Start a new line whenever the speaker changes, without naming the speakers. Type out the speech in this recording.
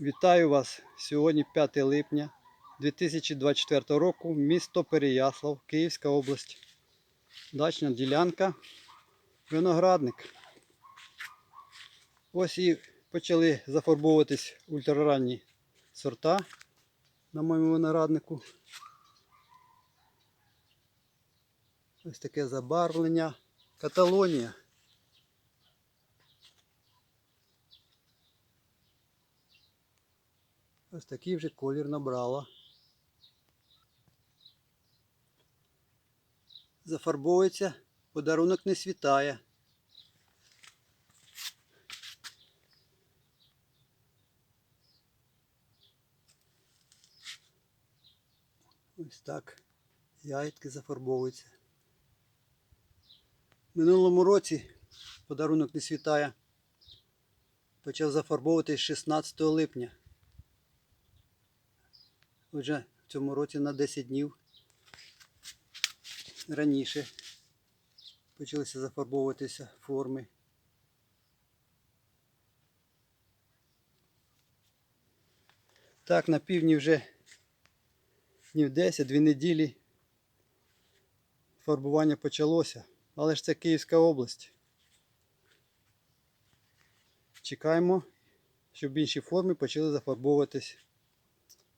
Вітаю вас! Сьогодні 5 липня 2024 року, місто Переяслав, Київська область. Дачна ділянка, виноградник. Ось і почали зафарбовуватись ультраранні сорта на моєму винограднику. Ось таке забарвлення. Каталонія. Ось такий вже колір набрала. Зафарбовується, подарунок не світає. Ось так ягідки зафарбовуються. Минулому році подарунок не світає. Почав зафарбовуватись 16 липня. Отже, в цьому році на 10 днів раніше почалися зафарбовуватися форми. Так, на півдні вже днів 10, дві неділі фарбування почалося, але ж це Київська область. Чекаємо, щоб інші форми почали зафарбовуватись.